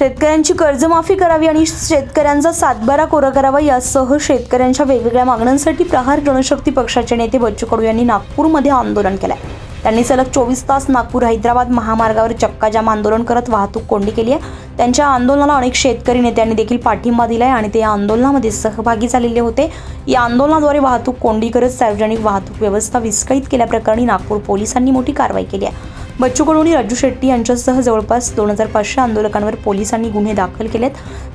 शेतकऱ्यांची कर्जमाफी करावी आणि शेतकऱ्यांचा सातबारा कोरा करावा यासह शेतकऱ्यांच्या वेगवेगळ्या मागण्यांसाठी प्रहार जनशक्ती पक्षाचे नेते बच्चू कडू यांनी नागपूरमध्ये आंदोलन केलंय. त्यांनी सलग चोवीस तास नागपूर हैदराबाद महामार्गावर चक्काजाम आंदोलन करत वाहतूक कोंडी केली आहे. त्यांच्या आंदोलनाला अनेक शेतकरी नेत्यांनी देखील पाठिंबा दिलाय आणि ते या आंदोलनामध्ये सहभागी झालेले होते. या आंदोलनाद्वारे वाहतूक कोंडी करत सार्वजनिक वाहतूक व्यवस्था विस्कळीत केल्याप्रकरणी नागपूर पोलिसांनी मोठी कारवाई केली आहे. बच्चू कडू आणि राजू शेट्टी यांच्यासह जवळपास दोन हजार पाचशे आंदोलकांवर पोलिसांनी गुन्हे दाखल केलेत.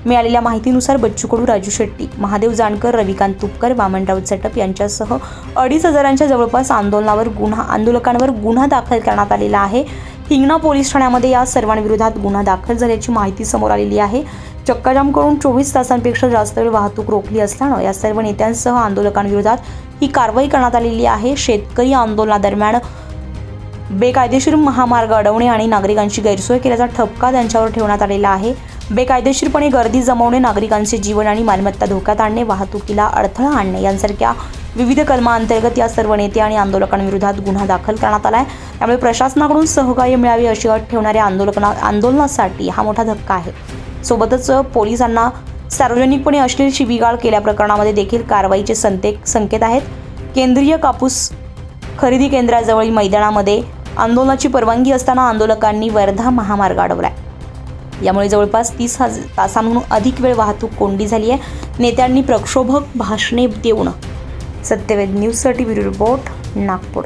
मिळालेल्या माहितीनुसार बच्चू कडू राजू शेट्टी महादेव जानकर रविकांत तुपकर वामनराव चटप यांच्यासह अडीच हजारांच्या जवळपास आंदोलनावर गुन्हा आंदोलकांवर गुन्हा दाखल करण्यात आलेला आहे. हिंगणा पोलीस ठाण्यामध्ये या सर्वांविरोधात गुन्हा दाखल झाल्याची माहिती समोर आलेली आहे. चक्काजाम करून चोवीस तासांपेक्षा जास्त वेळ वाहतूक रोखली असल्यानं या सर्व नेत्यांसह आंदोलकांविरोधात ही कारवाई करण्यात आलेली आहे. शेतकरी आंदोलनादरम्यान बेकायदेशीर महामार्ग अडवणे आणि नागरिकांची गैरसोय केल्याचा ठपका त्यांच्यावर ठेवण्यात आलेला आहे. बेकायदेशीरपणे गर्दी जमवणे नागरिकांचे जीवन आणि मालमत्ता धोक्यात आणणे वाहतुकीला अडथळा आणणे यांसारख्या विविध कलमांतर्गत या सर्व नेते आणि आंदोलकांविरोधात गुन्हा दाखल करण्यात आला आहे त्यामुळे प्रशासनाकडून सहकार्य मिळावे अशी अट ठेवणाऱ्या आंदोलकना आंदोलनासाठी हा मोठा धक्का आहे. सोबतच पोलिसांना सार्वजनिकपणे अश्लील शिबिगाळ केल्या प्रकरणामध्ये देखील कारवाईचे संते संकेत आहेत. केंद्रीय कापूस खरेदी केंद्राजवळील मैदानामध्ये आंदोलनाची परवानगी असताना आंदोलकांनी वर्धा महामार्ग अडवलाय. यामुळे जवळपास तीस हज तासांहून अधिक वेळ वाहतूक कोंडी झाली आहे. नेत्यांनी प्रक्षोभक भाषणे देऊन सत्यवेद न्यूजसाठी ब्युरो रिपोर्ट नागपूर.